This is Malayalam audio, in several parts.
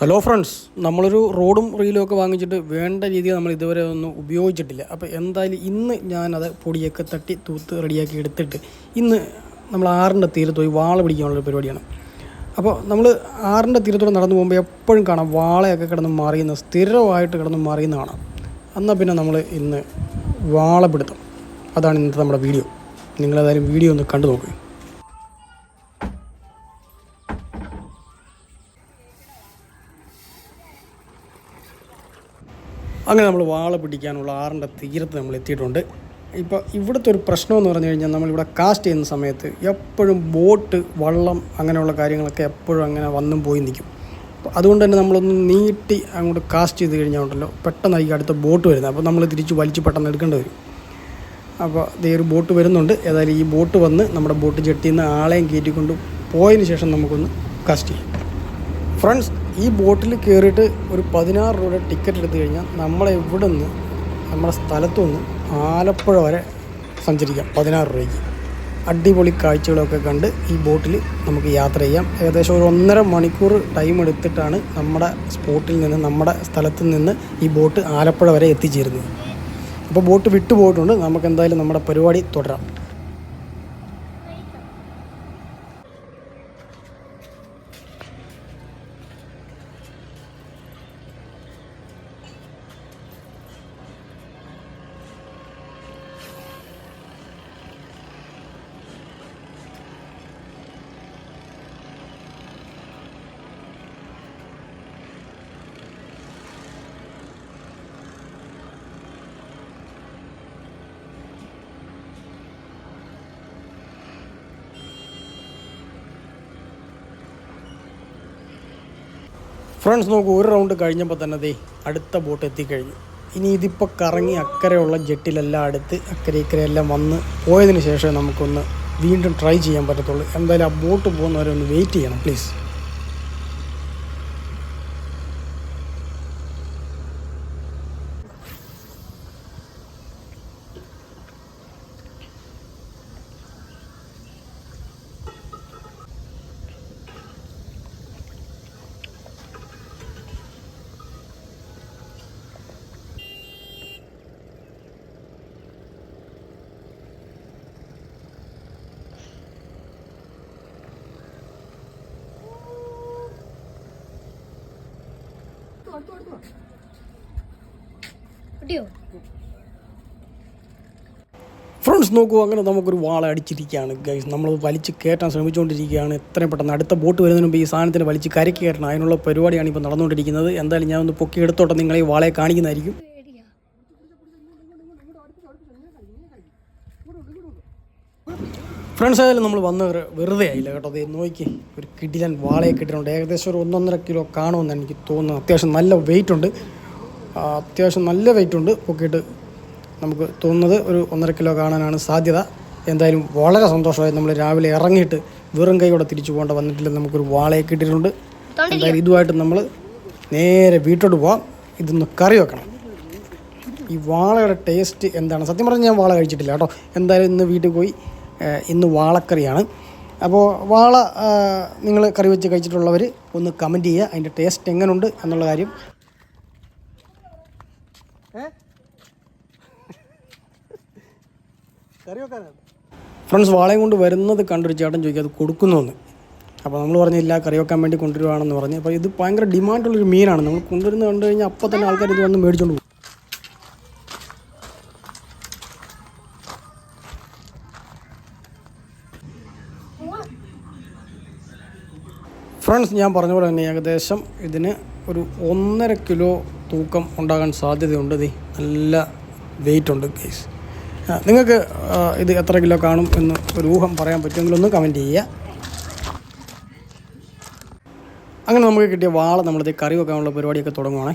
ഹലോ ഫ്രണ്ട്സ് നമ്മളൊരു റോഡും റീലും ഒക്കെ വാങ്ങിച്ചിട്ട് വേണ്ട രീതിയിൽ നമ്മൾ ഇതുവരെ ഒന്നും ഉപയോഗിച്ചിട്ടില്ല. അപ്പോൾ എന്തായാലും ഇന്ന് ഞാനത് പൊടിയൊക്കെ തട്ടി തൂത്ത് റെഡിയാക്കി എടുത്തിട്ട് ഇന്ന് നമ്മൾ ആറിന്റെ തീരത്ത് പോയി വാള പിടിക്കാനുള്ളൊരു പരിപാടിയാണ്. അപ്പോൾ നമ്മൾ ആറിന്റെ തീരത്തോടെ നടന്നു പോകുമ്പോൾ എപ്പോഴും കാണാം വാളയൊക്കെ കിടന്ന് മറിയുന്ന സ്ഥിരമായിട്ട് കിടന്ന് മറിയുന്ന എന്നാൽ പിന്നെ നമ്മൾ ഇന്ന് വാള പിടുത്തം. അതാണ് ഇന്നത്തെ നമ്മുടെ വീഡിയോ. നിങ്ങളേതായാലും വീഡിയോ ഒന്ന് കണ്ടു നോക്കുക അങ്ങനെ നമ്മൾ വാള പിടിക്കാനുള്ള ആറിന്റെ തീരത്ത് നമ്മൾ എത്തിയിട്ടുണ്ട്. ഇപ്പോൾ ഇവിടുത്തെ ഒരു പ്രശ്നം എന്ന് പറഞ്ഞു കഴിഞ്ഞാൽ നമ്മളിവിടെ കാസ്റ്റ് ചെയ്യുന്ന സമയത്ത് എപ്പോഴും ബോട്ട് വള്ളം അങ്ങനെയുള്ള കാര്യങ്ങളൊക്കെ എപ്പോഴും അങ്ങനെ വന്നും പോയി നിൽക്കും. അതുകൊണ്ട് തന്നെ നമ്മളൊന്ന് നീട്ടി അങ്ങോട്ട് കാസ്റ്റ് ചെയ്ത് കഴിഞ്ഞാൽ ഉണ്ടല്ലോ പെട്ടെന്നായിരിക്കും അടുത്ത ബോട്ട് വരുന്നത്. അപ്പോൾ നമ്മൾ തിരിച്ച് വലിച്ച് പെട്ടെന്ന് എടുക്കേണ്ടി വരും. അപ്പോൾ ദേ ഒരു ബോട്ട് വരുന്നുണ്ട്. ഏതായാലും ഈ ബോട്ട് വന്ന് നമ്മുടെ ബോട്ട് ജെട്ടിയിൽ നിന്ന് ആളെയും കയറ്റിക്കൊണ്ട് പോയതിന് ശേഷം നമുക്കൊന്ന് കാസ്റ്റ് ചെയ്യാം. ഫ്രണ്ട്സ് ഈ ബോട്ടിൽ കയറിയിട്ട് ഒരു പതിനാറ് രൂപയുടെ ടിക്കറ്റ് എടുത്തു കഴിഞ്ഞാൽ നമ്മളെ ഇവിടെ നിന്ന് നമ്മുടെ സ്ഥലത്തു നിന്ന് ആലപ്പുഴ വരെ സഞ്ചരിക്കാം പതിനാറ് രൂപയ്ക്ക്. അടിപൊളി കാഴ്ചകളൊക്കെ കണ്ട് ഈ ബോട്ടിൽ നമുക്ക് യാത്ര ചെയ്യാം. ഏകദേശം ഒരു ഒന്നര മണിക്കൂർ ടൈം എടുത്തിട്ടാണ് നമ്മുടെ സ്പോട്ടിൽ നിന്ന് നമ്മുടെ സ്ഥലത്ത് നിന്ന് ഈ ബോട്ട് ആലപ്പുഴ വരെ എത്തിച്ചേരുന്നത്. അപ്പോൾ ബോട്ട് വിട്ടു പോയിട്ടുണ്ട് നമുക്ക് എന്തായാലും നമ്മുടെ പരിപാടി തുടരാം. ഫ്രണ്ട്സ് നോക്കൂ ഒരു റൗണ്ട് കഴിഞ്ഞപ്പോൾ തന്നെ ദേ അടുത്ത ബോട്ട് എത്തിക്കഴിഞ്ഞു. ഇനി ഇതിപ്പോൾ കറങ്ങി അക്കരെയുള്ള ജെട്ടിലെല്ലാം അടുത്ത് അക്കരെ ഇക്കരെ എല്ലാം വന്ന് പോയതിന് ശേഷം നമുക്കൊന്ന് വീണ്ടും ട്രൈ ചെയ്യാൻ പറ്റത്തുള്ളൂ. എന്തായാലും ആ ബോട്ട് പോകുന്നവരെ ഒന്ന് വെയിറ്റ് ചെയ്യണം പ്ലീസ് ഫ്രണ്ട്സ് നോക്കൂ അങ്ങനെ നമുക്കൊരു വാള അടിച്ചിരിക്കുകയാണ്. ഗൈസ് നമ്മൾ വലിച്ച് കയറ്റാൻ ശ്രമിച്ചുകൊണ്ടിരിക്കുകയാണ്. എത്രയും പെട്ടെന്ന് അടുത്ത ബോട്ട് വരുന്നതിന് മുമ്പ് ഈ സാധനത്തിന് വലിച്ച് കരയ്ക്ക് കയറ്റണം. അതിനുള്ള പരിപാടിയാണ് ഇപ്പോൾ നടന്നുകൊണ്ടിരിക്കുന്നത്. എന്തായാലും ഞാനൊന്ന് പൊക്കി എടുത്തോട്ടെ നിങ്ങളെ ഈ വാളയെ കാണിക്കുന്നതായിരിക്കും. ഫ്രണ്ട്സ് ആയാലും നമ്മൾ വന്ന വെറുതെ ആയില്ല കേട്ടോ. അത് നോക്കി ഒരു കിടിലൻ വാളയെ കിട്ടിയിട്ടുണ്ട് ഏകദേശം ഒരു ഒന്നൊന്നര കിലോ കാണുമെന്ന് എനിക്ക് തോന്നുന്നു. അത്യാവശ്യം നല്ല വെയിറ്റ് ഉണ്ട്. അത്യാവശ്യം നല്ല വെയിറ്റ് ഉണ്ട്. പൊക്കിയിട്ട് നമുക്ക് തോന്നുന്നത് ഒരു ഒന്നര കിലോ കാണാനാണ് സാധ്യത. എന്തായാലും വളരെ സന്തോഷമായി നമ്മൾ രാവിലെ ഇറങ്ങിയിട്ട് വെറും കൈയോടെ തിരിച്ചു പോകേണ്ട വന്നിട്ടില്ല. നമുക്കൊരു വാളയെ കിട്ടിയിട്ടുണ്ട് എന്തായാലും ഇതുമായിട്ട് നമ്മൾ നേരെ വീട്ടോട്ട് പോവാം. ഇതൊന്ന് കറി വെക്കണം. ഈ വാളയുടെ ടേസ്റ്റ് എന്താണ്? സത്യം പറഞ്ഞാൽ ഞാൻ വാള കഴിച്ചിട്ടില്ല കേട്ടോ. എന്തായാലും ഇന്ന് വീട്ടിൽ പോയി ഇന്ന് വാളക്കറിയാണ്. അപ്പോൾ വാള നിങ്ങൾ കറി വെച്ച് കഴിച്ചിട്ടുള്ളവർ ഒന്ന് കമന്റ് ചെയ്യുക. അതിന്റെ ടേസ്റ്റ് എങ്ങനെയുണ്ട് എന്നുള്ള കാര്യം. ഫ്രണ്ട്സ് വാളയും കൊണ്ട് വരുന്നത് കണ്ടൊരു ചേട്ടൻ ചോദിക്കുക അത് കൊടുക്കുന്നുവെന്ന് അപ്പോൾ നമ്മൾ പറഞ്ഞില്ല കറി വെക്കാൻ വേണ്ടി കൊണ്ടുവരുവാണെന്ന് പറഞ്ഞ്. അപ്പോൾ ഇത് ഭയങ്കര ഡിമാൻഡുള്ളൊരു മീനാണ്. നമ്മൾ കൊണ്ടുവരുന്നത് കണ്ടു കഴിഞ്ഞാൽ അപ്പോൾ തന്നെ ആൾക്കാർ ഇത് വന്ന് മേടിച്ചുകൊണ്ട് പോകും. ഫ്രണ്ട്സ് ഞാൻ പറഞ്ഞ പോലെ തന്നെ ഏകദേശം ഇതിന് ഒരു ഒന്നര കിലോ തൂക്കം ഉണ്ടാകാൻ സാധ്യതയുണ്ട്. ഇത് നല്ല വെയിറ്റ് ഉണ്ട് കേസ് നിങ്ങൾക്ക് ഇത് എത്ര കിലോ കാണും എന്ന് ഒരു ഊഹം പറയാൻ പറ്റുമെങ്കിൽ ഒന്ന് കമന്റ് ചെയ്യുക. അങ്ങനെ നമുക്ക് കിട്ടിയ വാള നമ്മളിത് കറി വെക്കാനുള്ള പരിപാടിയൊക്കെ തുടങ്ങുവാണേ.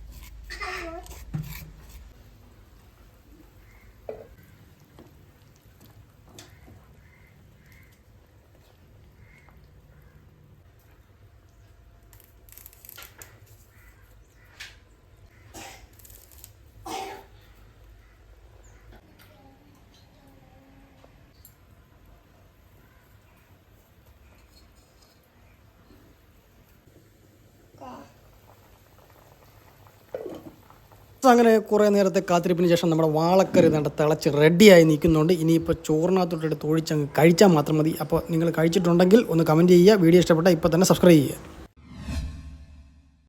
അങ്ങനെ കുറേ നേരത്തെ കാത്തിരിപ്പിന് ശേഷം നമ്മുടെ വാളക്കറി നേട്ട തിളച്ച് റെഡിയായി നിൽക്കുന്നുണ്ട്. ഇനിയിപ്പോൾ ചോറിനകത്തോട്ടെടുത്ത് ഒഴിച്ചങ്ങ് കഴിച്ചാൽ മാത്രം മതി. അപ്പോൾ നിങ്ങൾ കഴിച്ചിട്ടുണ്ടെങ്കിൽ ഒന്ന് കമന്റ് ചെയ്യുക. വീഡിയോ ഇഷ്ടപ്പെട്ടാൽ ഇപ്പോൾ തന്നെ സബ്സ്ക്രൈബ് ചെയ്യുക.